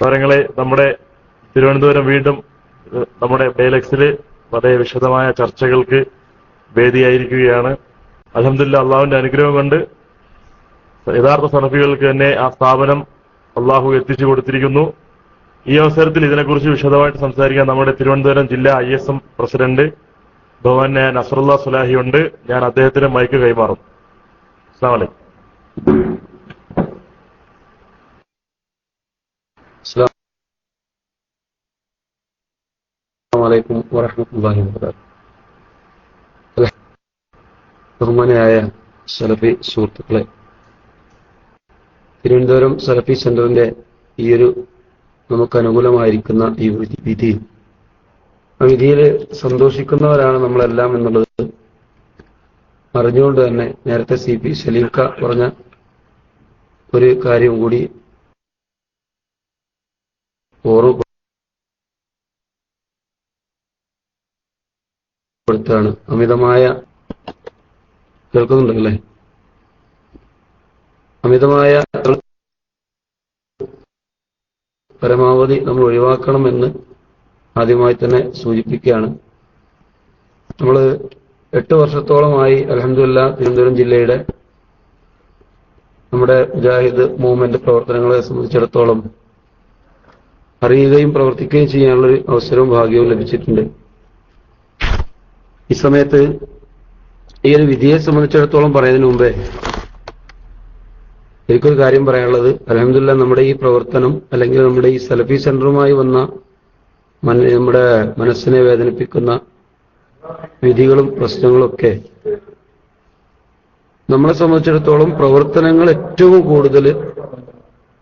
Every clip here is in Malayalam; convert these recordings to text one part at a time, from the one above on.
താരങ്ങളെ നമ്മുടെ തിരുവനന്തപുരം വീണ്ടും നമ്മുടെ ബേലക്സിൽ വളരെ വിശദമായ ചർച്ചകൾക്ക് വേദിയായിരിക്കുകയാണ്. അലഹമില്ല അള്ളാഹുവിന്റെ അനുഗ്രഹം കൊണ്ട് യഥാർത്ഥ സലഫികൾക്ക് തന്നെ ആ സ്ഥാപനം അള്ളാഹു എത്തിച്ചു കൊടുത്തിരിക്കുന്നു. ഈ അവസരത്തിൽ ഇതിനെക്കുറിച്ച് വിശദമായിട്ട് സംസാരിക്കാൻ നമ്മുടെ തിരുവനന്തപുരം ജില്ലാ I S M president Bhavan Nasarulla Sulahi ഉണ്ട്. ഞാൻ അദ്ദേഹത്തിന് മൈക്ക് കൈമാറും. അസ്സാം വലൈക്കും السلام عليكم ورحمة الله وبركاته ബഹുമാനായ സലഫി സുഹൃത്തുക്കളെ തിരുവനന്തപുരം സലഫി സെന്ററിന്റെ ഈ ഒരു നമുക്ക് അനുകൂലമായിരിക്കുന്ന ഈ വിധി- വിധി ആ വിധിയിൽ സന്തോഷിക്കുന്നവരാണ് നമ്മളെല്ലാം എന്നുള്ളത് അറിഞ്ഞുകൊണ്ട് തന്നെ നേരത്തെ സി പി സലീംക പറഞ്ഞ ഒരു കാര്യം കൂടി ഓർമ്മപ്പെടുത്താണ് അമിതമായ കേൾക്കുന്നുണ്ടല്ലേ? അമിതമായ പരമാവധി നമ്മൾ ഒഴിവാക്കണം എന്ന് ആദ്യമായി തന്നെ സൂചിപ്പിക്കുകയാണ്. നമ്മൾ എട്ട് വർഷത്തോളമായി അലഹമില്ല തിരുവനന്തപുരം ജില്ലയുടെ നമ്മുടെ മുജാഹിദ് മൂവ്മെന്റ് പ്രവർത്തനങ്ങളെ സംബന്ധിച്ചിടത്തോളം അറിയുകയും പ്രവർത്തിക്കുകയും ചെയ്യാനുള്ളൊരു അവസരവും ഭാഗ്യവും ലഭിച്ചിട്ടുണ്ട്. ഈ സമയത്ത് ഈ ഒരു വിധിയെ സംബന്ധിച്ചിടത്തോളം പറയുന്നതിന് മുമ്പേ എനിക്കൊരു കാര്യം പറയാനുള്ളത്. അലഹമില്ല നമ്മുടെ ഈ പ്രവർത്തനം അല്ലെങ്കിൽ നമ്മുടെ ഈ സലഫി സെന്ററുമായി വന്ന നമ്മുടെ മനസ്സിനെ വേദനിപ്പിക്കുന്ന വിധികളും പ്രശ്നങ്ങളും ഒക്കെ നമ്മളെ സംബന്ധിച്ചിടത്തോളം പ്രവർത്തനങ്ങൾ ഏറ്റവും കൂടുതൽ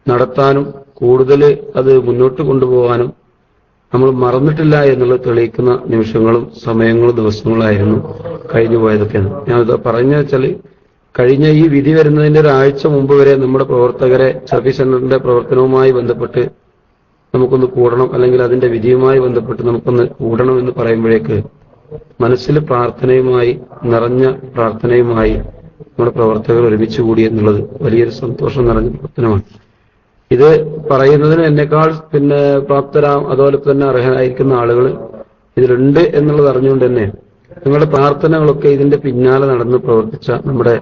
നടത്താനും കൂടുതൽ അത് മുന്നോട്ട് കൊണ്ടുപോകാനും നമ്മൾ മറന്നിട്ടില്ല എന്നുള്ളത് തെളിയിക്കുന്ന നിമിഷങ്ങളും സമയങ്ങളും ദിവസങ്ങളായിരുന്നു കഴിഞ്ഞു പോയതൊക്കെയാണ്. ഞാനത് പറഞ്ഞു വെച്ചാൽ കഴിഞ്ഞ ഈ വിധി വരുന്നതിന്റെ ഒരാഴ്ച മുമ്പ് വരെ നമ്മുടെ പ്രവർത്തകരെ സർവീസ് സെന്ററിന്റെ പ്രവർത്തനവുമായി ബന്ധപ്പെട്ട് നമുക്കൊന്ന് കൂടണം അല്ലെങ്കിൽ അതിന്റെ വിധിയുമായി ബന്ധപ്പെട്ട് നമുക്കൊന്ന് കൂടണം എന്ന് പറയുമ്പോഴേക്ക് മനസ്സിൽ പ്രാർത്ഥനയുമായി നിറഞ്ഞ പ്രാർത്ഥനയുമായി നമ്മുടെ പ്രവർത്തകർ ഒരുമിച്ച് കൂടി എന്നുള്ളത് വലിയൊരു സന്തോഷം നിറഞ്ഞ പ്രവർത്തനമാണ്. ഇത് പറയുന്നതിന് എന്നെക്കാൾ പിന്നെ പ്രാപ്തരാം അതുപോലെ തന്നെ അർഹനായിരിക്കുന്ന ആളുകൾ ഇതിലുണ്ട് എന്നുള്ളത് അറിഞ്ഞുകൊണ്ട് തന്നെ നിങ്ങളുടെ പ്രാർത്ഥനകളൊക്കെ ഇതിന്റെ പിന്നാലെ നടന്ന് പ്രവർത്തിച്ച നമ്മുടെ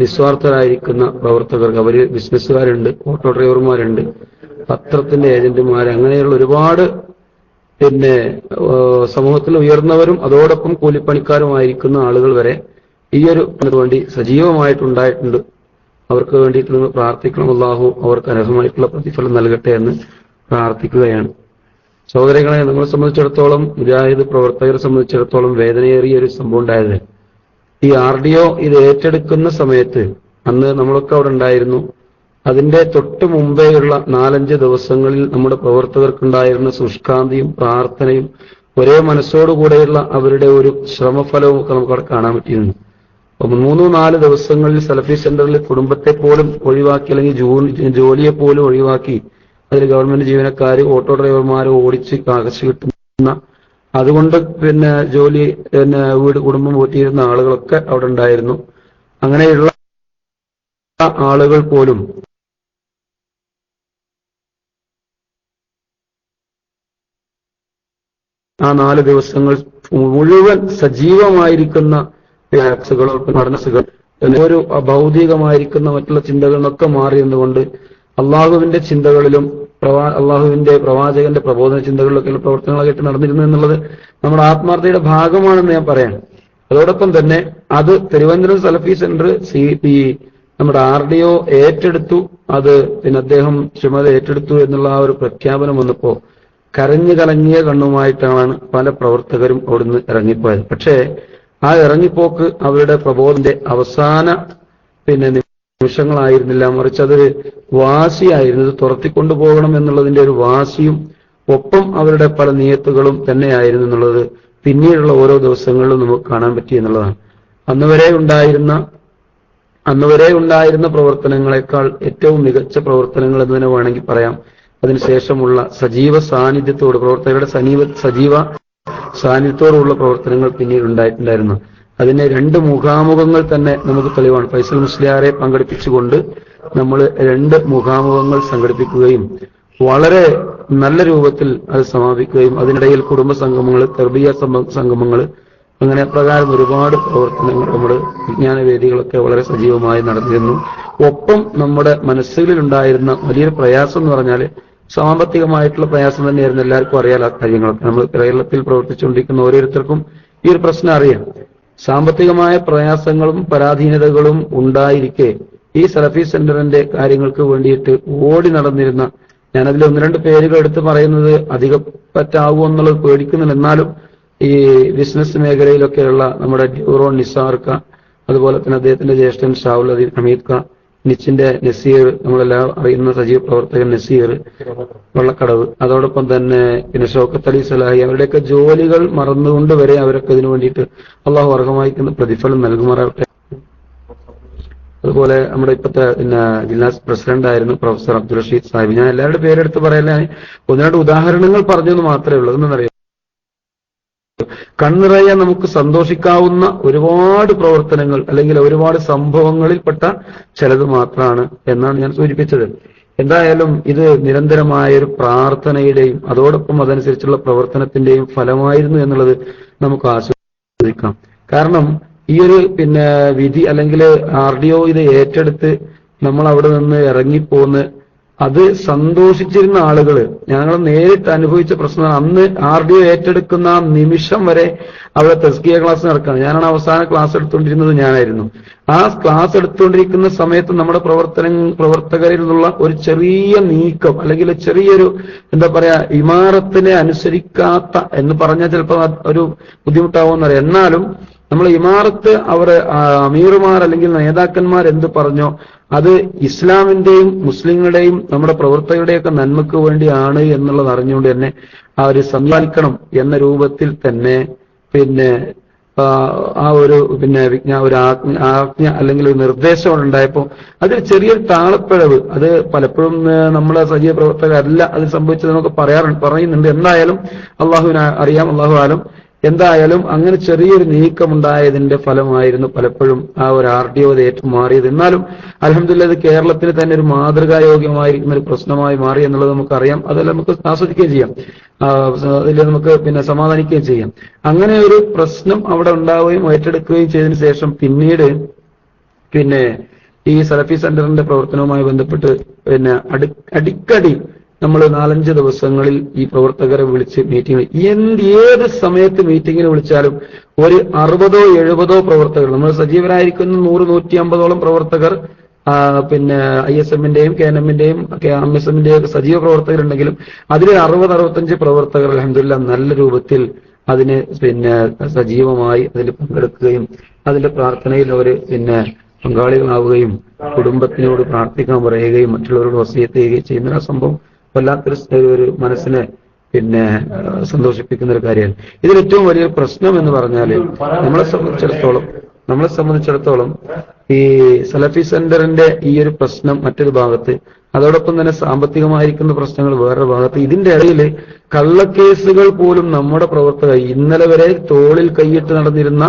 നിസ്വാർത്ഥരായിരിക്കുന്ന പ്രവർത്തകർക്ക് അവർ ബിസിനസ്സുകാരുണ്ട് ഓട്ടോ ഡ്രൈവർമാരുണ്ട് പത്രത്തിന്റെ ഏജന്റുമാർ അങ്ങനെയുള്ള ഒരുപാട് പിന്നെ സമൂഹത്തിൽ ഉയർന്നവരും അതോടൊപ്പം കൂലിപ്പണിക്കാരുമായിരിക്കുന്ന ആളുകൾ വരെ ഈ ഒരു വേണ്ടി സജീവമായിട്ടുണ്ടായിട്ടുണ്ട്. അവർക്ക് വേണ്ടിയിട്ട് നിങ്ങൾ പ്രാർത്ഥിക്കണം. അള്ളാഹു അവർക്ക് അർഹമായിട്ടുള്ള പ്രതിഫലം നൽകട്ടെ എന്ന് പ്രാർത്ഥിക്കുകയാണ്. സഹോദരങ്ങളെ നമ്മളെ സംബന്ധിച്ചിടത്തോളം മുജാഹിദ് പ്രവർത്തകരെ സംബന്ധിച്ചിടത്തോളം വേദനയേറിയ ഒരു സംഭവം ഉണ്ടായത്. ഈ ആർ ഡി ഒ ഇത് ഏറ്റെടുക്കുന്ന സമയത്ത് അന്ന് നമ്മളൊക്കെ അവിടെ ഉണ്ടായിരുന്നു. അതിന്റെ തൊട്ട് മുമ്പേയുള്ള നാലഞ്ച് ദിവസങ്ങളിൽ നമ്മുടെ പ്രവർത്തകർക്കുണ്ടായിരുന്ന സുഷ്കാന്തിയും പ്രാർത്ഥനയും ഒരേ മനസ്സോടുകൂടെയുള്ള അവരുടെ ഒരു ശ്രമഫലവും ഒക്കെ നമുക്ക് അവിടെ കാണാൻ പറ്റിയിരുന്നു. മൂന്നോ നാല് ദിവസങ്ങളിൽ സെലഫി സെന്ററിൽ കുടുംബത്തെ പോലും ഒഴിവാക്കി അല്ലെങ്കിൽ ജോലിയെ പോലും ഒഴിവാക്കി അതിൽ ഗവൺമെന്റ് ജീവനക്കാർ ഓട്ടോ ഡ്രൈവർമാർ ഓടിച്ച് കാശ് കിട്ടുന്ന അതുകൊണ്ട് പിന്നെ ജോലി പിന്നെ വീട് കുടുംബം പോറ്റിയിരുന്ന ആളുകളൊക്കെ അവിടെ ഉണ്ടായിരുന്നു. അങ്ങനെയുള്ള ആളുകൾ പോലും ആ നാല് ദിവസങ്ങൾ മുഴുവൻ സജീവമായിരിക്കുന്ന ടാക്സുകളോ പഠനസുകൾ ഒരു ഭൗതികമായിരിക്കുന്ന മറ്റുള്ള ചിന്തകളിൽ നിന്നൊക്കെ മാറി എന്നുകൊണ്ട് അള്ളാഹുവിന്റെ ചിന്തകളിലും പ്രവാ അള്ളാഹുവിന്റെ പ്രവാചകന്റെ പ്രബോധന ചിന്തകളിലൊക്കെയുള്ള പ്രവർത്തനങ്ങളായിട്ട് നടന്നിരുന്നു എന്നുള്ളത് നമ്മുടെ ആത്മാർത്ഥയുടെ ഭാഗമാണെന്ന് ഞാൻ പറയാം. അതോടൊപ്പം തന്നെ അത് Thiruvananthapuram Salafi centre C P നമ്മുടെ ആർ ഡി ഒ ഏറ്റെടുത്തു. അത് പിന്നെ അദ്ദേഹം ചുമതല ഏറ്റെടുത്തു എന്നുള്ള ആ ഒരു പ്രഖ്യാപനം വന്നപ്പോ കരഞ്ഞു കലങ്ങിയ കണ്ണുമായിട്ടാണ് പല പ്രവർത്തകരും അവിടുന്ന് ഇറങ്ങിപ്പോയത്. പക്ഷേ ആ ഇറങ്ങിപ്പോക്ക് അവരുടെ പ്രബോധന്റെ അവസാന പിന്നെ നിമിഷങ്ങളായിരുന്നില്ല. മറിച്ച് അതൊരു വാശിയായിരുന്നു. ഇത് തുറത്തിക്കൊണ്ടു പോകണം എന്നുള്ളതിന്റെ ഒരു വാശിയും ഒപ്പം അവരുടെ പല നിയത്തുകളും തന്നെയായിരുന്നു എന്നുള്ളത് പിന്നീടുള്ള ഓരോ ദിവസങ്ങളിലും നമുക്ക് കാണാൻ പറ്റി എന്നുള്ളതാണ്. അന്ന് വരെ ഉണ്ടായിരുന്ന അന്ന് വരെ ഉണ്ടായിരുന്ന പ്രവർത്തനങ്ങളെക്കാൾ ഏറ്റവും മികച്ച പ്രവർത്തനങ്ങൾ എന്ന് തന്നെ വേണമെങ്കിൽ പറയാം. അതിനുശേഷമുള്ള സജീവ സാന്നിധ്യത്തോട് പ്രവർത്തകരുടെ സജീവ സജീവ സാന്നിധ്യത്തോടുള്ള പ്രവർത്തനങ്ങൾ പിന്നീട് ഉണ്ടായിട്ടുണ്ടായിരുന്നു. അതിനെ രണ്ട് മുഖാമുഖങ്ങൾ തന്നെ നമുക്ക് തെളിവാണ്. ഫൈസൽ മുസ്ലിയാരെ പങ്കെടുപ്പിച്ചുകൊണ്ട് നമ്മൾ രണ്ട് മുഖാമുഖങ്ങൾ സംഘടിപ്പിക്കുകയും വളരെ നല്ല രൂപത്തിൽ അത് സമാപിക്കുകയും അതിനിടയിൽ കുടുംബ സംഗമങ്ങൾ തെർബീയ സംഗമങ്ങൾ അങ്ങനെ പ്രകാരം ഒരുപാട് പ്രവർത്തനങ്ങൾ നമ്മൾ വിജ്ഞാന വേദികളൊക്കെ വളരെ സജീവമായി നടന്നിരുന്നു. ഒപ്പം നമ്മുടെ മനസ്സിലുണ്ടായിരുന്ന വലിയൊരു പ്രയാസം എന്ന് പറഞ്ഞാൽ സാമ്പത്തികമായിട്ടുള്ള പ്രയാസം തന്നെയായിരുന്നു എല്ലാവർക്കും അറിയാൻ കാര്യങ്ങളൊക്കെ നമ്മൾ കേരളത്തിൽ പ്രവർത്തിച്ചുകൊണ്ടിരിക്കുന്ന ഓരോരുത്തർക്കും ഈ ഒരു പ്രശ്നം അറിയാം. സാമ്പത്തികമായ പ്രയാസങ്ങളും പരാധീനതകളും ഉണ്ടായിരിക്കെ ഈ സലഫി സെന്ററിന്റെ കാര്യങ്ങൾക്ക് വേണ്ടിയിട്ട് ഓടി നടന്നിരുന്ന ഞാനതിൽ ഒന്ന് രണ്ട് പേരുകൾ എടുത്ത് പറയുന്നത് അധികം പറ്റാവോ എന്നുള്ളത് പേടിക്കുന്നില്ല. എന്നാലും ഈ ബിസിനസ് മേഖലയിലൊക്കെയുള്ള നമ്മുടെ ഡ്യൂറോ നിസാർക്ക അതുപോലെ തന്നെ അദ്ദേഹത്തിന്റെ ജ്യേഷ്ഠൻ ഷാവുൽ അദീൻ ഹമീദ് ഖാൻ നിച്ചിന്റെ നസീർ നമ്മളെല്ലാം അറിയുന്ന സജീവ പ്രവർത്തകൻ നസീർ വള്ളക്കടവ്. അതോടൊപ്പം തന്നെ പിന്നെ ഷൗക്കത്ത് അലി സലാഹി അവരുടെയൊക്കെ ജോലികൾ മറന്നുകൊണ്ട് വരെ അവരൊക്കെ ഇതിനു വേണ്ടിയിട്ട് അള്ളാഹു അർഹമായിക്കുന്ന പ്രതിഫലം നൽകുമാറാവട്ടെ. അതുപോലെ നമ്മുടെ ഇപ്പോഴത്തെ പിന്നെ ജില്ലാ പ്രസിഡന്റ് ആയിരുന്നു പ്രൊഫസർ അബ്ദുൾ റഷീദ് സാഹിബ്. ഞാൻ എല്ലാവരുടെ പേരെടുത്ത് പറയല്ലേ ഒന്ന് രണ്ട് ഉദാഹരണങ്ങൾ പറഞ്ഞെന്ന് മാത്രമേ ഉള്ളൂ. എന്നറിയാം കണ്ണിറയാൻ നമുക്ക് സന്തോഷിക്കാവുന്ന ഒരുപാട് പ്രവർത്തനങ്ങൾ അല്ലെങ്കിൽ ഒരുപാട് സംഭവങ്ങളിൽപ്പെട്ട ചിലത് മാത്രമാണ് എന്നാണ് ഞാൻ സൂചിപ്പിച്ചത്. എന്തായാലും ഇത് നിരന്തരമായ ഒരു പ്രാർത്ഥനയുടെയും അതോടൊപ്പം അതനുസരിച്ചുള്ള പ്രവർത്തനത്തിന്റെയും ഫലമായിരുന്നു എന്നുള്ളത് നമുക്ക് ആസ്വദിക്കാം. കാരണം ഈ ഒരു പിന്നെ വിധി അല്ലെങ്കിൽ ആർ ഡി ഒ ഇത് ഏറ്റെടുത്ത് നമ്മൾ അവിടെ നിന്ന് ഇറങ്ങിപ്പോന്ന് അത് സന്തോഷിച്ചിരുന്ന ആളുകൾ ഞങ്ങൾ നേരിട്ട് അനുഭവിച്ച പ്രശ്നമാണ്. അന്ന് ആർ ഡി ഒ ഏറ്റെടുക്കുന്ന നിമിഷം വരെ അവിടെ തെസ്കിയ ക്ലാസ് നടക്കുകയാണ് ഞാനാണ് അവസാന ക്ലാസ് എടുത്തുകൊണ്ടിരുന്നത് ഞാനായിരുന്നു. ആ ക്ലാസ് എടുത്തുകൊണ്ടിരിക്കുന്ന സമയത്ത് നമ്മുടെ പ്രവർത്തന പ്രവർത്തകരിൽ നിന്നുള്ള ഒരു ചെറിയ നീക്കം അല്ലെങ്കിൽ ചെറിയൊരു എന്താ പറയാ ഇമാറത്തിനെ അനുസരിക്കാത്ത എന്ന് പറഞ്ഞാൽ ചിലപ്പോൾ ഒരു ബുദ്ധിമുട്ടാവുമെന്നറിയാം എന്നാലും നമ്മൾ ഇമാറത്ത് അവർ അമീറുമാർ അല്ലെങ്കിൽ നേതാക്കന്മാർ എന്ത് പറഞ്ഞോ അത് ഇസ്ലാമിന്റെയും മുസ്ലിങ്ങളുടെയും നമ്മുടെ പ്രവർത്തകരുടെയൊക്കെ നന്മക്ക് വേണ്ടിയാണ് എന്നുള്ളത് അറിഞ്ഞുകൊണ്ട് തന്നെ ഒരു സമ്മാനിക്കണം എന്ന രൂപത്തിൽ തന്നെ പിന്നെ ആ ഒരു പിന്നെ വിജ്ഞാ ഒരു ആജ്ഞ ആജ്ഞ അല്ലെങ്കിൽ ഒരു നിർദ്ദേശം ഉണ്ടായപ്പോൾ അതിൽ ചെറിയൊരു താളപ്പിഴവ്. അത് പലപ്പോഴും നമ്മളെ സജീവ പ്രവർത്തകരല്ല അത് സംഭവിച്ചത് നമുക്ക് പറയാറുണ്ട് പറയുന്നുണ്ട്. എന്തായാലും അള്ളാഹുവിനെ അറിയാം അള്ളാഹു ആലം. എന്തായാലും അങ്ങനെ ചെറിയൊരു നീക്കമുണ്ടായതിന്റെ ഫലമായിരുന്നു പലപ്പോഴും ആ ഒരു ആർ ഡി ഒ ഏറ്റുമാറിയത്. എന്നാലും അലഹമില്ല ഇത് കേരളത്തിന് തന്നെ ഒരു മാതൃകായോഗ്യമായിരിക്കുന്ന ഒരു പ്രശ്നമായി മാറി എന്നുള്ളത് നമുക്കറിയാം. അതെല്ലാം നമുക്ക് ആസ്വദിക്കുകയും ചെയ്യാം. അതിൽ നമുക്ക് പിന്നെ സമാധാനിക്കുകയും ചെയ്യാം. അങ്ങനെ ഒരു പ്രശ്നം അവിടെ ഉണ്ടാവുകയും ഏറ്റെടുക്കുകയും ചെയ്തതിനു ശേഷം പിന്നീട് പിന്നെ ഈ സലഫി സെന്ററിന്റെ പ്രവർത്തനവുമായി ബന്ധപ്പെട്ട് പിന്നെ അടി അടിക്കടി നമ്മൾ നാലഞ്ച് ദിവസങ്ങളിൽ ഈ പ്രവർത്തകരെ വിളിച്ച് മീറ്റിംഗ് എന്ത് ഏത് സമയത്ത് മീറ്റിങ്ങിന് വിളിച്ചാലും ഒരു അറുപതോ എഴുപതോ പ്രവർത്തകർ നമ്മൾ സജീവരായിരിക്കുന്ന നൂറ് നൂറ്റി അമ്പതോളം പ്രവർത്തകർ പിന്നെ ഐ എസ് എമ്മിന്റെയും കെ എൻ എമ്മിന്റെയും എം എസ് എമ്മിന്റെയും സജീവ പ്രവർത്തകരുണ്ടെങ്കിലും അതിൽ അറുപത് അറുപത്തഞ്ച് പ്രവർത്തകർ അലഹമില്ല നല്ല രൂപത്തിൽ അതിന് പിന്നെ സജീവമായി അതിൽ പങ്കെടുക്കുകയും അതിന്റെ പ്രാർത്ഥനയിൽ അവർ പിന്നെ പങ്കാളികളാവുകയും കുടുംബത്തിനോട് പ്രാർത്ഥിക്കാൻ പറയുകയും മറ്റുള്ളവരോട് വസീയത്ത് ചെയ്യുന്ന സംഭവം വല്ലാത്തൊരു ഒരു മനസ്സിനെ പിന്നെ സന്തോഷിപ്പിക്കുന്ന ഒരു കാര്യമാണ്. ഇതിൽ ഏറ്റവും വലിയൊരു പ്രശ്നം എന്ന് പറഞ്ഞാൽ നമ്മളെ സംബന്ധിച്ചിടത്തോളം നമ്മളെ സംബന്ധിച്ചിടത്തോളം ഈ സലഫി സെന്ററിന്റെ ഈ ഒരു പ്രശ്നം മറ്റൊരു ഭാഗത്ത് അതോടൊപ്പം തന്നെ സാമ്പത്തികമായിരിക്കുന്ന പ്രശ്നങ്ങൾ വേറൊരു ഭാഗത്ത് ഇതിന്റെ ഇടയിൽ കള്ളക്കേസുകൾ പോലും നമ്മുടെ പ്രവർത്തകർ ഇന്നലെ വരെ തോളിൽ കൈയിട്ട് നടന്നിരുന്ന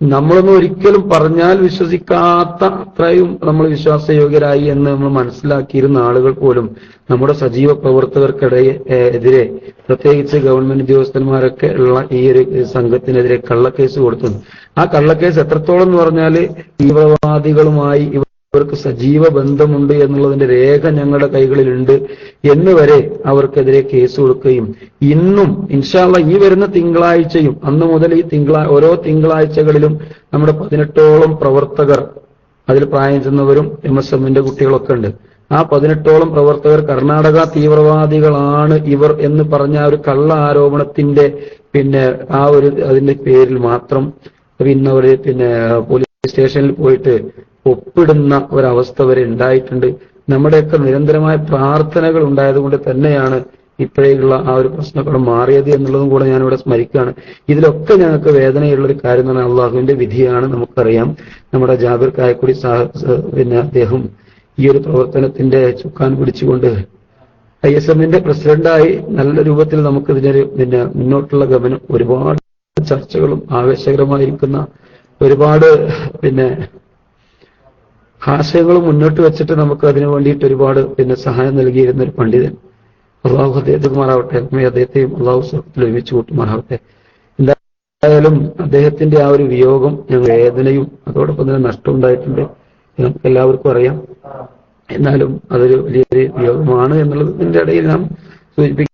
നമ്മളൊന്നും ഒരിക്കലും പറഞ്ഞാൽ വിശ്വസിക്കാത്ത അത്രയും നമ്മൾ വിശ്വാസയോഗ്യരായി എന്ന് നമ്മൾ മനസ്സിലാക്കിയിരുന്ന ആളുകൾ പോലും നമ്മുടെ സജീവ പ്രവർത്തകർക്കിടയെ എതിരെ പ്രത്യേകിച്ച് ഗവൺമെന്റ് ഉദ്യോഗസ്ഥന്മാരൊക്കെ ഉള്ള ഈ ഒരു സംഘത്തിനെതിരെ കള്ളക്കേസ് കൊടുത്തു. ആ കള്ളക്കേസ് എത്രത്തോളം എന്ന് പറഞ്ഞാൽ തീവ്രവാദികളുമായി ഇവർക്ക് സജീവ ബന്ധമുണ്ട് എന്നുള്ളതിന്റെ രേഖ ഞങ്ങളുടെ കൈകളിലുണ്ട്. എന്ന് വരെ അവർക്കെതിരെ കേസ് കൊടുക്കുകയും ഇന്നും ഇൻഷാല്ല ഈ വരുന്ന തിങ്കളാഴ്ചയും അന്ന് മുതൽ ഈ തിങ്കളാ ഓരോ തിങ്കളാഴ്ചകളിലും നമ്മുടെ പതിനെട്ടോളം പ്രവർത്തകർ അതിൽ പ്രായം ചെന്നവരും എം എസ് എമ്മിന്റെ കുട്ടികളൊക്കെ ഉണ്ട്. ആ പതിനെട്ടോളം പ്രവർത്തകർ കർണാടക തീവ്രവാദികളാണ് ഇവർ എന്ന് പറഞ്ഞ ഒരു കള്ള ആരോപണത്തിന്റെ പിന്നെ ആ ഒരു അതിന്റെ പേരിൽ മാത്രം പിന്നെ ഒരു പിന്നെ പോലീസ് സ്റ്റേഷനിൽ പോയിട്ട് ഒപ്പിടുന്ന ഒരവസ്ഥ വരെ ഉണ്ടായിട്ടുണ്ട്. നമ്മുടെയൊക്കെ നിരന്തരമായ പ്രാർത്ഥനകൾ ഉണ്ടായതുകൊണ്ട് തന്നെയാണ് ഇപ്പോഴേക്കുള്ള ആ ഒരു പ്രശ്നങ്ങൾ മാറിയത് എന്നുള്ളതും കൂടെ ഞാനിവിടെ സ്മരിക്കുകയാണ്. ഇതിലൊക്കെ ഞങ്ങൾക്ക് വേദനയുള്ള ഒരു കാര്യം എന്ന് പറഞ്ഞാൽ അള്ളാഹുവിന്റെ വിധിയാണ് നമുക്കറിയാം. നമ്മുടെ ജാബിർ കായക്കുടി പിന്നെ അദ്ദേഹം ഈ ഒരു പ്രവർത്തനത്തിന്റെ ചുക്കാൻ പിടിച്ചുകൊണ്ട് ഐ എസ് എമ്മിന്റെ പ്രസിഡന്റായി നല്ല രൂപത്തിൽ നമുക്ക് ഇതിനൊരു പിന്നെ മുന്നോട്ടുള്ള ഗമനം ഒരുപാട് ചർച്ചകളും ആവേശകരമായിരിക്കുന്ന ഒരുപാട് പിന്നെ ആശയങ്ങളും മുന്നോട്ട് വെച്ചിട്ട് നമുക്ക് അതിനു വേണ്ടിയിട്ട് ഒരുപാട് പിന്നെ സഹായം നൽകിയിരുന്ന ഒരു പണ്ഡിതൻ. അള്ളാഹു അദ്ദേഹത്തുമാറാവട്ടെ അദ്ദേഹത്തെയും അള്ളാഹു സ്വർഗത്തിൽ ഒരുമിച്ച് കൂട്ടുമാറാവട്ടെ. എന്തായാലും അദ്ദേഹത്തിന്റെ ആ ഒരു വിയോഗം ഞങ്ങൾ വേദനയും അതോടൊപ്പം തന്നെ നഷ്ടം ഉണ്ടായിട്ടുണ്ട് നമുക്ക് എല്ലാവർക്കും അറിയാം. എന്നാലും അതൊരു വലിയൊരു വിയോഗമാണ് എന്നുള്ളതിന്റെ ഇടയിൽ നാം സൂചിപ്പിക്കാൻ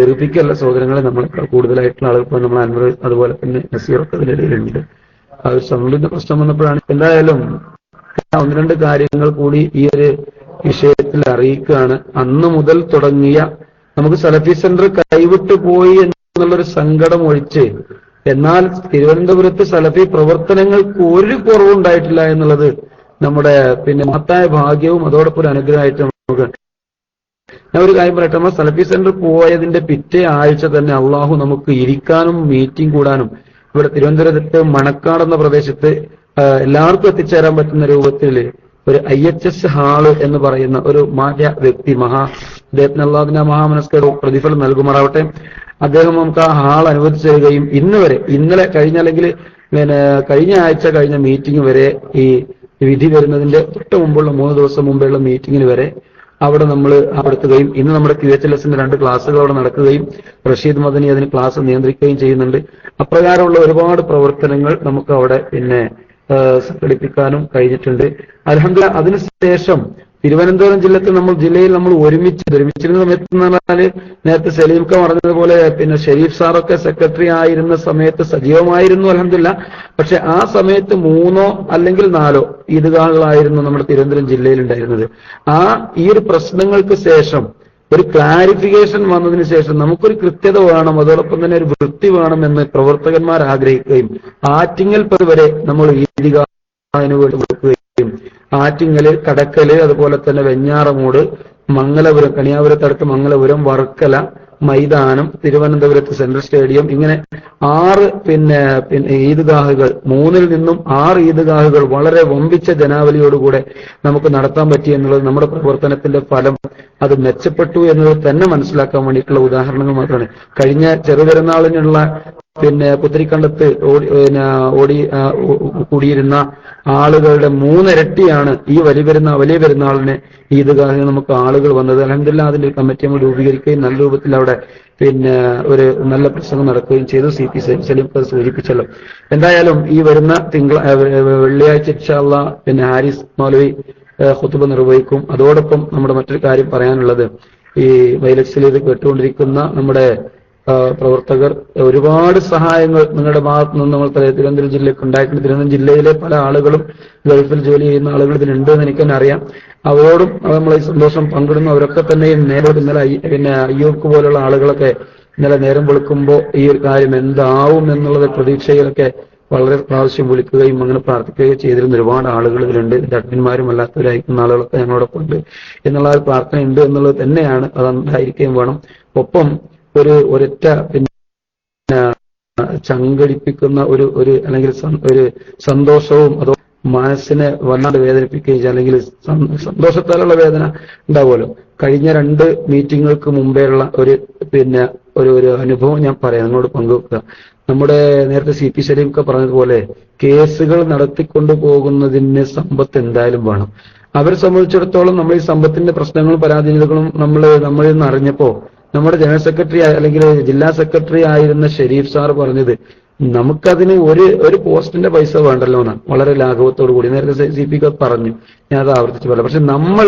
ധരിപ്പിക്കല്ല സഹോദരങ്ങളെ നമ്മൾ കൂടുതലായിട്ടുള്ള ആളുകൾ നമ്മൾ അൻവർ അതുപോലെ തന്നെ നസീറൊക്കെ ഇതിനിടയിലുണ്ട് ആ ഒരു പ്രശ്നം വന്നപ്പോഴാണ്. എന്തായാലും ഒന്ന് രണ്ട് കാര്യങ്ങൾ കൂടി ഈ ഒരു വിഷയത്തിൽ അറിയിക്കുകയാണ്. അന്ന് മുതൽ തുടങ്ങിയ നമുക്ക് സലഫി സെന്റർ കൈവിട്ടു പോയി എന്നുള്ളൊരു സങ്കടം ഒഴിച്ച് എന്നാൽ തിരുവനന്തപുരത്ത് സലഫി പ്രവർത്തനങ്ങൾക്ക് ഒരു കുറവുണ്ടായിട്ടില്ല എന്നുള്ളത് നമ്മുടെ പിന്നെ മഹത്തായ ഭാഗ്യവും അതോടൊപ്പം ഒരു അനുഗ്രഹമായിട്ട് നമുക്ക് ഞാൻ ഒരു കാര്യം പറയട്ടെ. നമ്മൾ സലഫി സെന്റർ പോയതിന്റെ പിറ്റേ ആഴ്ച തന്നെ അള്ളാഹു നമുക്ക് ഇരിക്കാനും മീറ്റിംഗ് കൂടാനും ഇവിടെ തിരുവനന്തപുരത്ത് മണക്കാട് എന്ന പ്രദേശത്ത് എല്ലാവർക്കും എത്തിച്ചേരാൻ പറ്റുന്ന രൂപത്തിൽ ഒരു ഐ എച്ച് എസ് ഹാൾ എന്ന് പറയുന്ന ഒരു മാന്യ വ്യക്തി മഹാ അദ്ദേഹത്തിന് അള്ളാഹുവിന്റെ മഹാമനസ്കർ പ്രതിഫലം നൽകുമാറാവട്ടെ. അദ്ദേഹം നമുക്ക് ആ ഹാൾ അനുവദിച്ചു തരികയും ഇന്ന് വരെ ഇന്നലെ കഴിഞ്ഞ അല്ലെങ്കിൽ പിന്നെ കഴിഞ്ഞ ആഴ്ച കഴിഞ്ഞ മീറ്റിംഗ് വരെ ഈ വിധി വരുന്നതിന്റെ തൊട്ട് മുമ്പുള്ള മൂന്ന് ദിവസം മുമ്പുള്ള മീറ്റിംഗിന് വരെ അവിടെ നമ്മൾ നടത്തുകയും ഇന്ന് നമ്മുടെ ക്യു എച്ച് എൽ എസിന്റെ രണ്ട് ക്ലാസ്സുകൾ അവിടെ നടക്കുകയും റഷീദ് മദനി അതിന് ക്ലാസ് നിയന്ത്രിക്കുകയും ചെയ്യുന്നുണ്ട്. അപ്രകാരമുള്ള ഒരുപാട് പ്രവർത്തനങ്ങൾ നമുക്ക് അവിടെ പിന്നെ സംഘടിപ്പിക്കാനും കഴിഞ്ഞിട്ടുണ്ട്. അലഹമില്ല അതിനുശേഷം തിരുവനന്തപുരം ജില്ലക്ക് നമ്മൾ ജില്ലയിൽ നമ്മൾ ഒരുമിച്ച് ഒരുമിച്ചിരുന്ന സമയത്ത് എന്ന് പറഞ്ഞാൽ നേരത്തെ സലീംക്ക പറഞ്ഞതുപോലെ പിന്നെ ഷെരീഫ് സാറൊക്കെ സെക്രട്ടറി ആയിരുന്ന സമയത്ത് സജീവമായിരുന്നു അലഹമില്ല പക്ഷെ ആ സമയത്ത് മൂന്നോ അല്ലെങ്കിൽ നാലോ ഈദ്ഗാഹുകളായിരുന്നു നമ്മുടെ തിരുവനന്തപുരം ജില്ലയിൽ ഉണ്ടായിരുന്നത്. ആ ഈ ഒരു പ്രശ്നങ്ങൾക്ക് ശേഷം ഒരു ക്ലാരിഫിക്കേഷൻ വന്നതിന് ശേഷം നമുക്കൊരു കൃത്യത വേണം അതോടൊപ്പം തന്നെ ഒരു വൃത്തി വേണം എന്ന് പ്രവർത്തകന്മാർ ആഗ്രഹിക്കുകയും ആറ്റിങ്ങൽ പതിവരെ നമ്മൾ ഈദിഗാഹിന് വേണ്ടി കൊടുക്കുകയും ആറ്റിങ്ങൽ കടക്കൽ അതുപോലെ തന്നെ വെഞ്ഞാറമൂട് മംഗലപുരം കണിയാപുരത്തടുത്ത് മംഗലപുരം വർക്കല മൈതാനം തിരുവനന്തപുരത്ത് സെൻട്രൽ സ്റ്റേഡിയം ഇങ്ങനെ ആറ് പിന്നെ പിന്നെ ഈദ്ഗാഹുകൾ മൂന്നിൽ നിന്നും ആറ് ഈദ്ഗാഹുകൾ വളരെ വമ്പിച്ച ജനാവലിയോടുകൂടെ നമുക്ക് നടത്താൻ പറ്റി എന്നുള്ളത് നമ്മുടെ പ്രവർത്തനത്തിന്റെ ഫലം. അത് മെച്ചപ്പെട്ടു എന്നത് തന്നെ മനസ്സിലാക്കാൻ വേണ്ടിയിട്ടുള്ള ഉദാഹരണങ്ങൾ മാത്രമാണ്. കഴിഞ്ഞ ചെറുപെരുന്നാളിനുള്ള പിന്നെ കുത്തിരിക്കണ്ടത്ത് ഓടി ഓടി കൂടിയിരുന്ന ആളുകളുടെ മൂന്നിരട്ടിയാണ് ഈ വലിയ പെരുന്നാൾ വലിയ പെരുന്നാളിന് ഈദ്ഗാഹിൽ നമുക്ക് ആളുകൾ വന്നത്. അലഹമില്ല അതിന്റെ കമ്മിറ്റി നമ്മൾ രൂപീകരിക്കുകയും നല്ല രൂപത്തിൽ അവിടെ പിന്നെ ഒരു നല്ല പ്രസംഗം നടക്കുകയും ചെയ്തു. സി പി സലീം അത് സൂചിപ്പിച്ചല്ലോ. എന്തായാലും ഈ വരുന്ന തിങ്കൾ വെള്ളിയാഴ്ച ഇൻഷാല്ല പിന്നെ ഹാരിസ് മൗലവി ഹുത്തുബ നിർവഹിക്കും. അതോടൊപ്പം നമ്മുടെ മറ്റൊരു കാര്യം പറയാനുള്ളത്. ഈ വൈലക്സിൽ കേട്ടുകൊണ്ടിരിക്കുന്ന നമ്മുടെ പ്രവർത്തകർ ഒരുപാട് സഹായങ്ങൾ നിങ്ങളുടെ ഭാഗത്ത് നിന്ന് നമ്മൾ തിരുവനന്തപുരം ജില്ലയ്ക്ക് ഉണ്ടായിട്ടുണ്ട്. തിരുവനന്തപുരം ജില്ലയിലെ പല ആളുകളും ഗൾഫിൽ ജോലി ചെയ്യുന്ന ആളുകൾ ഇതിലുണ്ട് എന്ന് എനിക്ക് തന്നെ അറിയാം അവരോടും നമ്മൾ ഈ സന്തോഷം പങ്കിടുന്നു. അവരൊക്കെ തന്നെയും നേരോട് ഇന്നലെ പിന്നെ അയ്യോക്ക് പോലുള്ള ആളുകളൊക്കെ ഇന്നലെ നേരം വെളുക്കുമ്പോൾ ഈ ഒരു കാര്യം എന്താവും എന്നുള്ളത് പ്രതീക്ഷയിലൊക്കെ വളരെ പ്രാവശ്യം വിളിക്കുകയും അങ്ങനെ പ്രാർത്ഥിക്കുകയും ചെയ്തിരുന്ന ഒരുപാട് ആളുകൾ ഇതിലുണ്ട്. അഡ്മിന്മാരും അല്ലാത്തവരായിരിക്കുന്ന ആളുകളൊക്കെ ഞങ്ങളോടൊപ്പം ഉണ്ട് എന്നുള്ള പ്രാർത്ഥന ഉണ്ട് എന്നുള്ളത് തന്നെയാണ്. അത് ഉണ്ടായിരിക്കുകയും വേണം. ഒപ്പം ഒരു ഒരൊറ്റ പിന്നെ ചങ്കടിപ്പിക്കുന്ന ഒരു ഒരു അല്ലെങ്കിൽ ഒരു സന്തോഷവും അതോ മനസ്സിനെ വല്ലാണ്ട് വേദനിപ്പിക്കുകയും അല്ലെങ്കിൽ സന്തോഷത്താലുള്ള വേദന ഉണ്ടാവുമല്ലോ. കഴിഞ്ഞ രണ്ട് മീറ്റിങ്ങുകൾക്ക് മുമ്പേയുള്ള ഒരു പിന്നെ ഒരു ഒരു അനുഭവം ഞാൻ പറയാം. നിങ്ങളോട് പങ്കുവെക്കുക. നമ്മുടെ നേരത്തെ സി പി സലീംക്കെ പറഞ്ഞതുപോലെ കേസുകൾ നടത്തിക്കൊണ്ടു പോകുന്നതിന് സമ്പത്ത് എന്തായാലും വേണം. അവരെ സംബന്ധിച്ചിടത്തോളം നമ്മൾ ഈ സമ്പത്തിന്റെ പ്രശ്നങ്ങളും പരാധീനതകളും നമ്മൾ നമ്മളിൽ നിന്ന് അറിഞ്ഞപ്പോ നമ്മുടെ ജനറൽ സെക്രട്ടറി അല്ലെങ്കിൽ ജില്ലാ സെക്രട്ടറി ആയിരുന്ന ഷെരീഫ് സാർ പറഞ്ഞത് നമുക്കതിന് ഒരു ഒരു പോസ്റ്റിന്റെ പൈസ വേണ്ടല്ലോ എന്നാണ്. വളരെ ലാഘവത്തോടു കൂടി. നേരത്തെ സി പി പറഞ്ഞു. ഞാൻ അത് ആവർത്തിച്ചു പറയാം. പക്ഷെ നമ്മൾ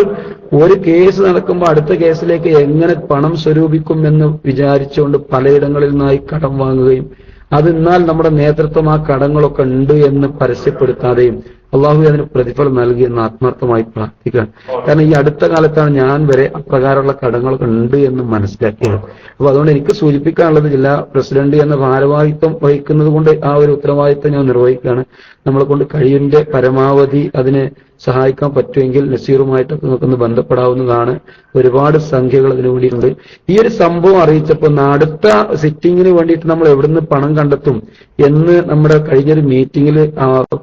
ഒരു കേസ് നടക്കുമ്പോൾ അടുത്ത കേസിലേക്ക് എങ്ങനെ പണം സ്വരൂപിക്കും എന്ന് വിചാരിച്ചുകൊണ്ട് പലയിടങ്ങളിൽ നിന്നായി കടം വാങ്ങുകയും അത് എന്നാൽ നമ്മുടെ നേതൃത്വം ആ കടങ്ങളൊക്കെ ഉണ്ട് എന്ന് പരസ്യപ്പെടുത്താതെയും അള്ളാഹു അതിന് പ്രതിഫലം നൽകി എന്ന് ആത്മാർത്ഥമായി പ്രാർത്ഥിക്കുകയാണ്. കാരണം ഈ അടുത്ത കാലത്താണ് ഞാൻ വരെ അപ്രകാരമുള്ള കടങ്ങൾ ഉണ്ട് എന്ന് മനസ്സിലാക്കിയത്. അപ്പൊ അതുകൊണ്ട് എനിക്ക് സൂചിപ്പിക്കാനുള്ളത് ജില്ലാ പ്രസിഡന്റ് എന്ന ഭാരവാഹിത്വം വഹിക്കുന്നത് കൊണ്ട് ആ ഒരു ഉത്തരവാദിത്വം ഞാൻ നിർവഹിക്കുകയാണ്. നമ്മളെ കൊണ്ട് കഴിവിന്റെ പരമാവധി അതിനെ സഹായിക്കാൻ പറ്റുമെങ്കിൽ നസീറുമായിട്ടൊക്കെ നമുക്കൊന്ന് ബന്ധപ്പെടാവുന്നതാണ്. ഒരുപാട് സംഖ്യകൾ അതിനു വേണ്ടിയിട്ടുണ്ട് ഈ ഒരു സംഭവം അറിയിച്ചപ്പോൾ അടുത്ത സിറ്റിങ്ങിന് വേണ്ടിയിട്ട് നമ്മൾ എവിടുന്ന് പണം കണ്ടെത്തും എന്ന് നമ്മുടെ കഴിഞ്ഞൊരു മീറ്റിംഗിൽ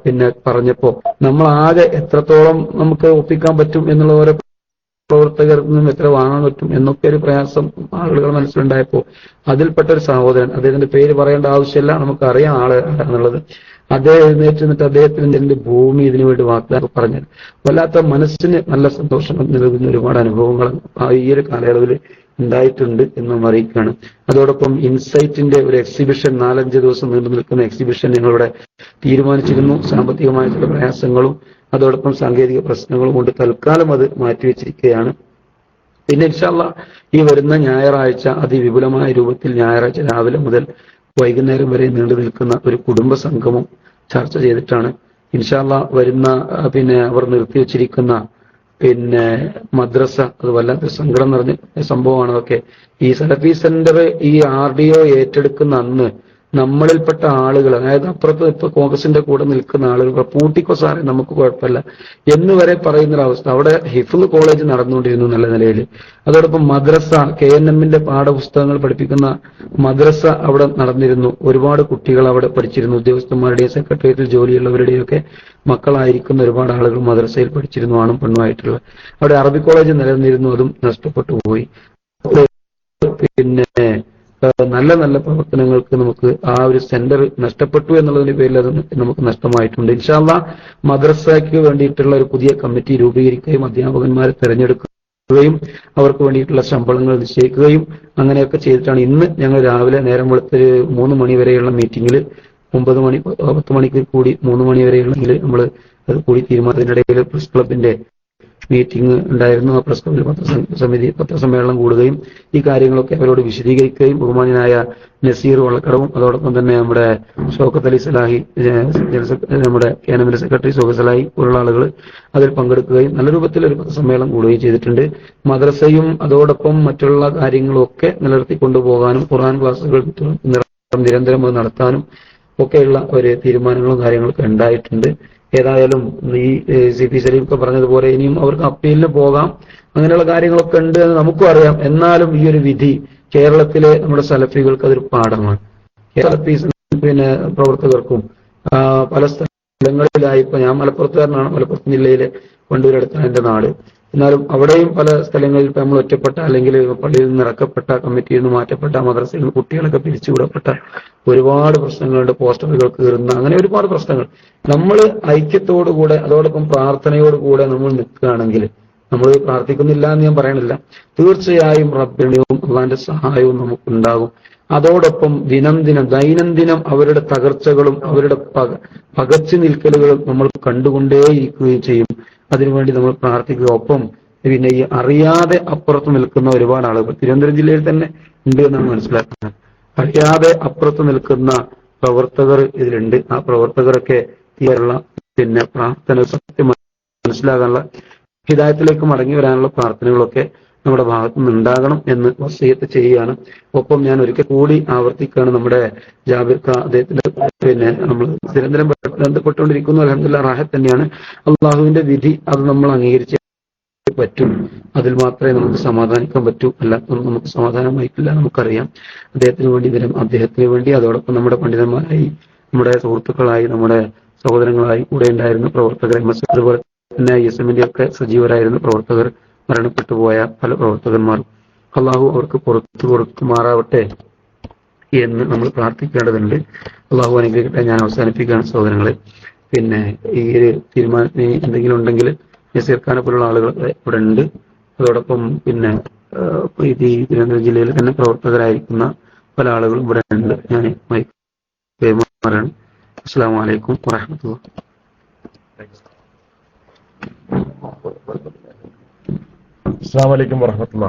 പിന്നെ പറഞ്ഞപ്പോ നമ്മൾ ആകെ എത്രത്തോളം നമുക്ക് ഒപ്പിക്കാൻ പറ്റും എന്നുള്ള ഓരോ പ്രവർത്തകരിൽ നിന്നും എത്ര വാങ്ങാൻ പറ്റും എന്നൊക്കെ ഒരു പ്രയാസം ആളുകൾ മനസ്സിലുണ്ടായപ്പോൾ അതിൽപ്പെട്ട ഒരു സഹോദരൻ അദ്ദേഹത്തിന്റെ പേര് പറയേണ്ട ആവശ്യമില്ല നമുക്കറിയാം ആൾ എന്നുള്ളത് അദ്ദേഹം എഴുന്നേറ്റ് നിന്നിട്ട് അദ്ദേഹത്തിന് എന്റെ ഭൂമി ഇതിനു വേണ്ടി വാഗ്ദാനം പറഞ്ഞത് വല്ലാത്ത മനസ്സിന് നല്ല സന്തോഷം നൽകുന്ന ഒരുപാട് അനുഭവങ്ങൾ ഈ ഒരു കാലയളവിൽ ഉണ്ടായിട്ടുണ്ട് എന്നും അറിയിക്കുകയാണ്. അതോടൊപ്പം ഇൻസൈറ്റിന്റെ ഒരു എക്സിബിഷൻ നാലഞ്ച് ദിവസം നീണ്ടു നിൽക്കുന്ന എക്സിബിഷൻ ഞങ്ങളിവിടെ തീരുമാനിച്ചിരുന്നു. സാമ്പത്തികമായ ചില പ്രയാസങ്ങളും അതോടൊപ്പം സാങ്കേതിക പ്രശ്നങ്ങളും കൊണ്ട് തൽക്കാലം അത് മാറ്റിവെച്ചിരിക്കുകയാണ് പിന്നെ ഇൻഷാല്ല ഈ വരുന്ന ഞായറാഴ്ച അതിവിപുലമായ രൂപത്തിൽ ഞായറാഴ്ച രാവിലെ മുതൽ വൈകുന്നേരം വരെ നീണ്ടു നിൽക്കുന്ന ഒരു കുടുംബ സംഗമം ചർച്ച ചെയ്തിട്ടാണ്. ഇൻഷാല്ല വരുന്ന പിന്നെ അവർ നിർത്തിവെച്ചിരിക്കുന്ന പിന്നെ മദ്രസ അത് വല്ലാത്ത സങ്കടം നിറഞ്ഞ സംഭവമാണ് അതൊക്കെ. ഈ സലഫി സെന്റർ ഈ ആർ ഡി ഒ ഏറ്റെടുക്കുന്ന അന്ന് നമ്മളിൽപ്പെട്ട ആളുകൾ അതായത് അപ്പുറത്ത് ഇപ്പൊ കോൺഗ്രസിന്റെ കൂടെ നിൽക്കുന്ന ആളുകൾ "ഇപ്പൊ പൂട്ടിക്കോ സാറെ നമുക്ക് കുഴപ്പമില്ല. എന്ന് വരെ പറയുന്ന അവസ്ഥ അവിടെ ഹിഫുൽ കോളേജ് നടന്നുകൊണ്ടിരുന്നു നല്ല നിലയിൽ. അതോടൊപ്പം മദ്രസ കെ എൻ എമ്മിന്റെ പാഠപുസ്തകങ്ങൾ പഠിപ്പിക്കുന്ന മദ്രസ അവിടെ നടന്നിരുന്നു. ഒരുപാട് കുട്ടികൾ അവിടെ പഠിച്ചിരുന്നു. ഉദ്യോഗസ്ഥന്മാരുടെയും സെക്രട്ടേറിയറ്റിൽ ജോലിയുള്ളവരുടെയും ഒക്കെ മക്കളായിരിക്കുന്ന ഒരുപാട് ആളുകൾ മദ്രസയിൽ പഠിച്ചിരുന്നു ആണും പെണ്ണുമായിട്ടുള്ള. അവിടെ അറബി കോളേജ് നിലനിന്നിരുന്നു അതും നഷ്ടപ്പെട്ടു പോയി. പിന്നെ നല്ല നല്ല പ്രവർത്തനങ്ങൾക്ക് നമുക്ക് ആ ഒരു സെന്റർ നഷ്ടപ്പെട്ടു എന്നുള്ളതിന്റെ പേരിൽ അത് നമുക്ക് നഷ്ടമായിട്ടുണ്ട്. ഇൻഷാല്ല മദ്രസയ്ക്ക് വേണ്ടിയിട്ടുള്ള ഒരു പുതിയ കമ്മിറ്റി രൂപീകരിക്കുകയും അധ്യാപകന്മാരെ തെരഞ്ഞെടുക്കുകയും അവർക്ക് വേണ്ടിയിട്ടുള്ള ശമ്പളങ്ങൾ നിശ്ചയിക്കുകയും അങ്ങനെയൊക്കെ ചെയ്തിട്ടാണ് ഇന്ന് ഞങ്ങൾ രാവിലെ നേരം വെളുത്തൊരു മൂന്ന് മണി വരെയുള്ള മീറ്റിംഗിൽ ഒമ്പത് മണി പത്ത് മണിക്ക് കൂടി മൂന്ന് മണി വരെയുള്ളെങ്കിൽ നമ്മൾ അത് കൂടി തീരുമാനത്തിനിടയിൽ പ്രസ് ക്ലബിന്റെ മീറ്റിംഗ് ഉണ്ടായിരുന്നു. ആ പ്രസ് പത്രസമിതി പത്രസമ്മേളനം കൂടുകയും ഈ കാര്യങ്ങളൊക്കെ അവരോട് വിശദീകരിക്കുകയും ബഹുമാനായ നസീർ വള്ളക്കടവും അതോടൊപ്പം തന്നെ നമ്മുടെ ഷോക്കത്ത് അലി സലാഹി നമ്മുടെ കേന്ദ്ര സെക്രട്ടറി സോഹ സലാഹി പോലുള്ള ആളുകൾ അതിൽ പങ്കെടുക്കുകയും നല്ല രൂപത്തിൽ ഒരു പത്രസമ്മേളനം കൂടുകയും ചെയ്തിട്ടുണ്ട്. മദ്രസയും അതോടൊപ്പം മറ്റുള്ള കാര്യങ്ങളൊക്കെ നിലനിർത്തി കൊണ്ടുപോകാനും ഖുർആൻ ക്ലാസ്സുകൾ നിര- നിരന്തരം അത് നടത്താനും ഒക്കെയുള്ള ഒരു തീരുമാനങ്ങളും കാര്യങ്ങളൊക്കെ ഉണ്ടായിട്ടുണ്ട്. ഏതായാലും ഈ സി പി സലീം പറഞ്ഞതുപോലെ ഇനിയും അവർക്ക് അപ്പീലിന് പോകാം. അങ്ങനെയുള്ള കാര്യങ്ങളൊക്കെ ഉണ്ട് എന്ന് നമുക്കും അറിയാം. എന്നാലും ഈ ഒരു വിധി കേരളത്തിലെ നമ്മുടെ സലഫികൾക്ക് അതൊരു പാഠമാണ്. പിന്നെ പ്രവർത്തകർക്കും പല സ്ഥലങ്ങളിലായി ഇപ്പൊ ഞാൻ മലപ്പുറത്തുകാരനാണ്. മലപ്പുറം ജില്ലയിലെ വണ്ടൂരടുത്താണ് എന്റെ നാട്. എന്നാലും അവിടെയും പല സ്ഥലങ്ങളിൽ ഇപ്പൊ നമ്മൾ ഒറ്റപ്പെട്ട അല്ലെങ്കിൽ പള്ളിയിൽ നിന്ന് ഇറക്കപ്പെട്ട കമ്മിറ്റിയിൽ നിന്ന് മാറ്റപ്പെട്ട മദ്രസയിൽ നിന്ന് കുട്ടികളൊക്കെ പിരിച്ചുവിടപ്പെട്ട ഒരുപാട് പ്രശ്നങ്ങളുണ്ട്. പോസ്റ്ററുകൾ കീറുന്ന അങ്ങനെ ഒരുപാട് പ്രശ്നങ്ങൾ. നമ്മൾ ഐക്യത്തോടുകൂടെ അതോടൊപ്പം പ്രാർത്ഥനയോടുകൂടെ നമ്മൾ നിൽക്കുകയാണെങ്കിൽ നമ്മൾ പ്രാർത്ഥിക്കുന്നില്ല എന്ന് ഞാൻ പറയണില്ല. തീർച്ചയായും റബ്ബിണിയും അള്ളാന്റെ സഹായവും നമുക്കുണ്ടാകും. അതോടൊപ്പം ദിനം ദിനം ദൈനംദിനം അവരുടെ തകർച്ചകളും അവരുടെ പക പകച്ചു നിൽക്കലുകളും നമ്മൾ കണ്ടുകൊണ്ടേയിരിക്കുകയും ചെയ്യും. അതിനുവേണ്ടി നമ്മൾ പ്രാർത്ഥിക്കുക. ഒപ്പം പിന്നെ ഈ അറിയാതെ അപ്പുറത്ത് നിൽക്കുന്ന ഒരുപാട് ആളുകൾ തിരുവനന്തപുരം ജില്ലയിൽ തന്നെ ഉണ്ട് എന്നാണ് മനസ്സിലാക്കുന്നത്. അറിയാതെ അപ്പുറത്ത് നിൽക്കുന്ന പ്രവർത്തകർ ഇതിലുണ്ട്. ആ പ്രവർത്തകരൊക്കെ തീരുള്ള പിന്നെ പ്രാർത്ഥന സത്യം മനസ്സിലാകാനുള്ള ഹിതായത്തിലേക്ക് മടങ്ങി വരാനുള്ള പ്രാർത്ഥനകളൊക്കെ നമ്മുടെ ഭാഗത്തു നിന്ന് ഉണ്ടാകണം എന്ന് വസീയത്ത് ചെയ്യുകയാണ്. ഒപ്പം ഞാൻ ഒരിക്കൽ കൂടി ആവർത്തിക്കുകയാണ് നമ്മുടെ ജാബിർ അദ്ദേഹത്തിന്റെ പിന്നെ നമ്മൾ നിരന്തരം ബന്ധപ്പെട്ടുകൊണ്ടിരിക്കുന്നു അലഹമില്ല റാഹത്ത് തന്നെയാണ്. അള്ളാഹുവിന്റെ വിധി അത് നമ്മൾ അംഗീകരിച്ച് പറ്റും. അതിൽ മാത്രമേ നമുക്ക് സമാധാനിക്കാൻ പറ്റൂ. അല്ലാത്തൊന്നും നമുക്ക് സമാധാനമായിട്ടില്ല നമുക്കറിയാം. അദ്ദേഹത്തിന് വേണ്ടി വരും. അദ്ദേഹത്തിന് വേണ്ടി അതോടൊപ്പം നമ്മുടെ പണ്ഡിതന്മാരായി നമ്മുടെ സുഹൃത്തുക്കളായി നമ്മുടെ സഹോദരങ്ങളായി കൂടെ ഉണ്ടായിരുന്ന പ്രവർത്തകർ എം എസ് അതുപോലെ തന്നെ ഐ എസ് എമ്മിന്റെ ഒക്കെ സജീവരായിരുന്ന പ്രവർത്തകർ മരണപ്പെട്ടു പോയ പല പ്രവർത്തകന്മാർ അള്ളാഹു അവർക്ക് പുറത്തു കൊടുക്കുമാറാവട്ടെ. എന്ന് നമ്മൾ പ്രാർത്ഥിക്കേണ്ടതുണ്ട്. അള്ളാഹു അനുഗ്രഹിക്കട്ടെ. ഞാൻ അവസാനിപ്പിക്കുകയാണ് സഹോദരങ്ങളെ. പിന്നെ ഈ ഒരു തീരുമാനത്തിന് എന്തെങ്കിലും ഉണ്ടെങ്കിൽ നസീർ പോലുള്ള ആളുകൾ ഇവിടെ ഉണ്ട്. അതോടൊപ്പം പിന്നെ ഈ തിരുവനന്തപുരം ജില്ലയിൽ തന്നെ പ്രവർത്തകരായിരിക്കുന്ന പല ആളുകളും ഇവിടെ ഉണ്ട്. ഞാൻ മൈക്ക് അസ്സാം വലൈക്കും വാഹമത്തുള്ള അസ്സാം വലൈക്കും വാഹമത്തുള്ള